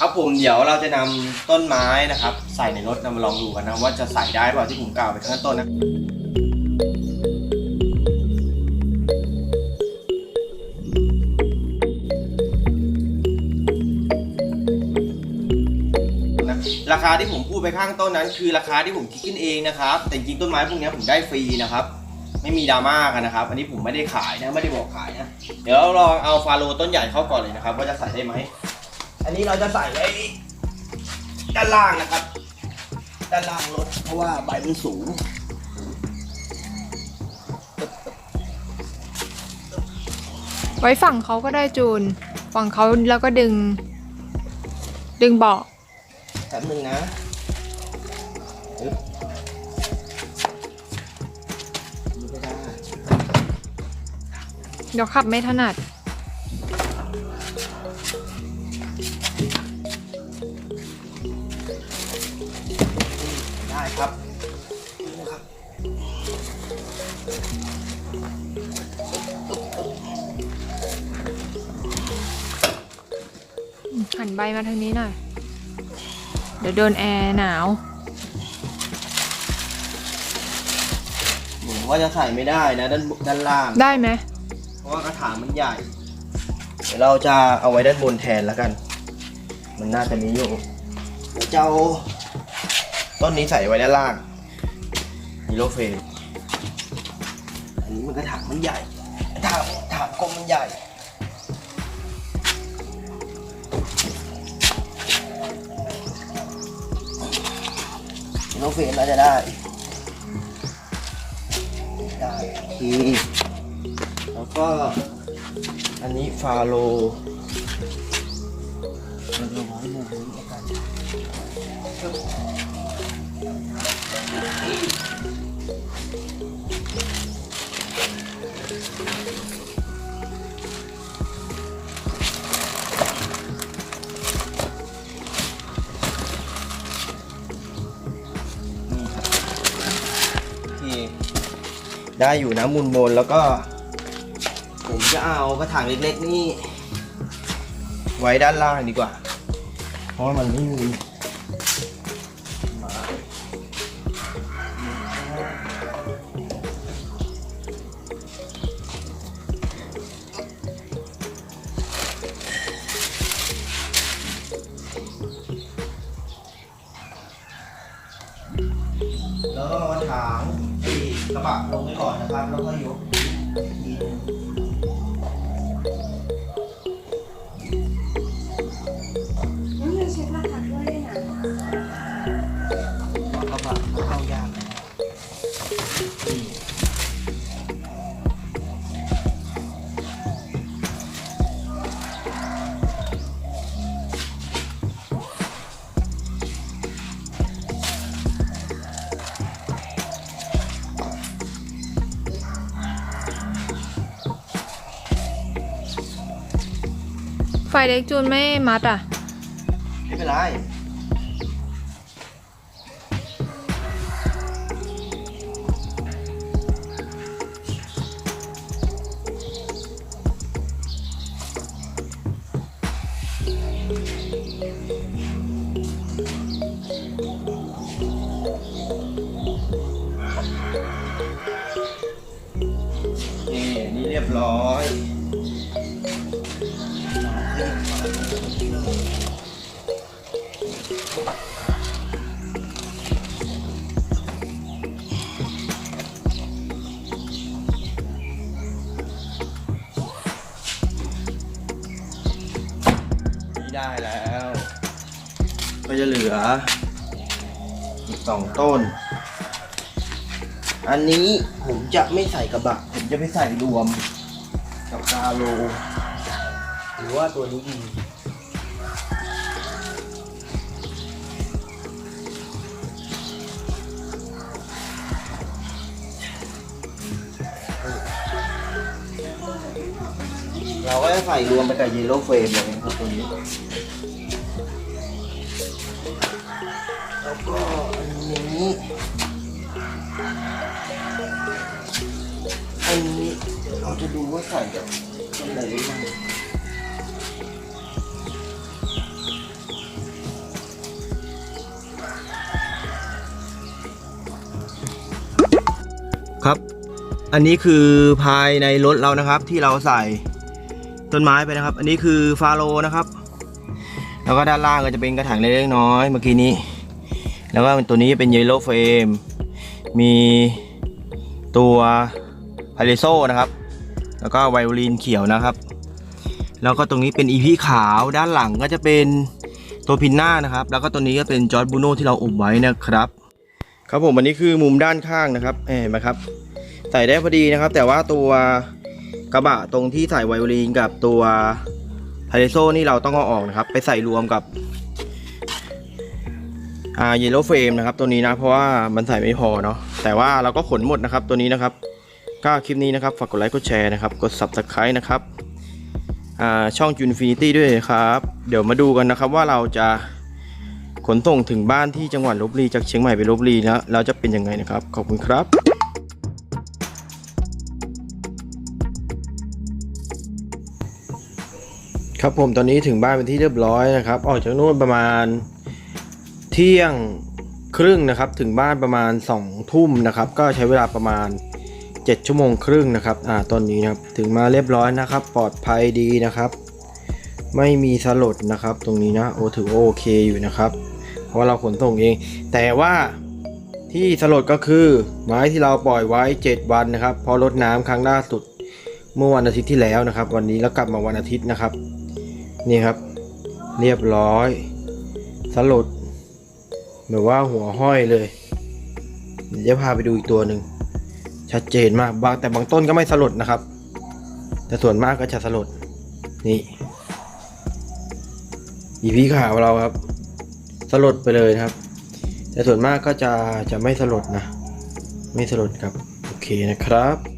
ครับผมเดี๋ยวเราจะนำต้นไม้นะครับ ใส่ในรถนำมาลองดูกันนะว่าจะใส่ได้เปล่าที่ผมกล่าวไปข้างต้นนะราคาที่ผมพูดไปข้างต้นนั้น คือราคาที่ผมคิดขึ้นเองนะครับ แต่จริงต้นไม้พวกนี้ผมได้ฟรีนะครับ ไม่มีดราม่ากันนะครับ อันนี้ผมไม่ได้ขายนะไม่ได้บอกขายนะเดี๋ยวเราลองเอาฟาโลต้นใหญ่เข้าก่อนเลยนะครับว่าจะใส่ได้ไหม อันนี้เราจะใส่ไว้ด้านล่างนะครับ ด้านล่างรถเพราะว่าใบมันสูงไว้ฝั่งเขาก็ได้จูน ฝั่งเขาแล้วก็ดึง ดึงเบาะแป๊บนึงนะอึ๊บนี่ก็ได้เดี๋ยวขับไม่ถนัดได้ หันใบมาทางนี้หน่อย เดี๋ยวโดนแอร์หนาว ผมว่าจะใส่ไม่ได้นะด้านด้านล่าง ได้ไหมเพราะว่ากระถางมันใหญ่ เดี๋ยวเราจะเอาไว้ด้านบนแทนแล้วกัน มันน่าจะมีอยู่เดี๋ยวจะเอาต้นนี้ใส่ไว้ด้านล่างฮีโร่เฟรมอัน นี้มันกระถางมันใหญ่ถางถางกลมมันใหญ่โร่เฟรมน่าจะได้ ได้โอเคแล้วก็อันนี้ฟาโลมันจะไว้ในนี้แล้วกันนี่ ได้อยู่นะมุนบนแล้วก็ ผมจะเอากระถางเล็กๆนี่ ไว้ด้านล่างดีกว่า เพราะมันไม่มี ที่กระบะลงไปก่อนนะครับ แล้วก็ยกอีกทีหนึง ไฟเล็กจูนไม่มัดอะ ไม่เป็นไร นี่นี่เรียบร้อย ออีกสองต้น อันนี้ผมจะไม่ใส่กระบะ ผมจะไปใส่รวมกับกาโลหรือว่าตัวนี้ดีเราก็จะใส่รวมไปกับเยลโล่เฟรมเลยนะครับตัวนี้ แล้วก็อันนี้ อันนี้เราจะดูว่าใส่กับอะไรบ้างครับ อันนี้คือภายในรถเรานะครับที่เราใส่ต้นไม้ไปนะครับ อันนี้คือฟาโลนะครับ แล้วก็ด้านล่างก็จะเป็นกระถางเล็กๆน้อยเมื่อกี้นี้ แล้วก็ตัวนี้จะเป็นเยลโล่เฟรมมีตัวพาเลโซนะครับ แล้วก็ไวโอลินเขียวนะครับ แล้วก็ตรงนี้เป็นอีพีขาวด้านหลังก็จะเป็นตัวพินหน้านะครับ แล้วก็ตัวนี้ก็เป็นจอร์ดบูโน่ที่เราอบไว้นะครับ ครับผมอันนี้คือมุมด้านข้างนะครับเห็นไหมครับใส่ได้พอดีนะครับ แต่ว่าตัวกระบะตรงที่ใส่ไวโอลินกับตัว พาเลโซนี่เราต้องเอาออกนะครับ ไปใส่รวมกับอ่าเยลโล่เฟรมนะครับตัวนี้นะ เพราะว่ามันใส่ไม่พอเนาะแต่ว่าเราก็ขนหมดนะครับตัวนี้นะครับ ก็คลิปนี้นะครับฝากกดไลค์กดแชร์นะครับ กด subscribe นะครับอ่าช่อง Unfinity ด้วยนะครับ เดี๋ยวมาดูกันนะครับว่าเราจะขนส่งถึงบ้านที่จังหวัดลบบุรีจากเชียงใหม่ไปลบบุรีแล้วเราจะเป็นยังไงนะครับ ขอบคุณครับ ครับผมตอนนี้ถึงบ้านเป็นที่เรียบร้อยนะครับ ออกจากนู่นประมาณเที่ยงครึ่งนะครับ ถึงบ้านประมาณ2ทุ่มนะครับ ก็ใช้เวลาประมาณ 7 ชั่วโมงครึ่งนะครับ อ่าตอนนี้นะครับถึงมาเรียบร้อยนะครับ ปลอดภัยดีนะครับ ไม่มีสลดนะครับ ตรงนี้นะโอถือโอเคอยู่นะครับ เพราะเราขนส่งเอง แต่ว่าที่สลดก็คือไม้ที่เราปล่อยไว้ 7 วันนะครับ พอลดน้ำครั้งล่าสุดเมื่อวันอาทิตย์ที่แล้วนะครับ วันนี้แล้วกลับมาวันอาทิตย์นะครับ นี่ครับ เรียบร้อย สลดแบบว่าหัวห้อยเลย เดี๋ยวจะพาไปดูอีกตัวหนึ่ง ชัดเจนมากบางแต่บางต้นก็ไม่สลดนะครับ แต่ส่วนมากก็จะสลด นี่อีพีขาวเราครับ สลดไปเลยนะครับ แต่ส่วนมากก็จะจะไม่สลดนะ ไม่สลดครับ โอเคนะครับ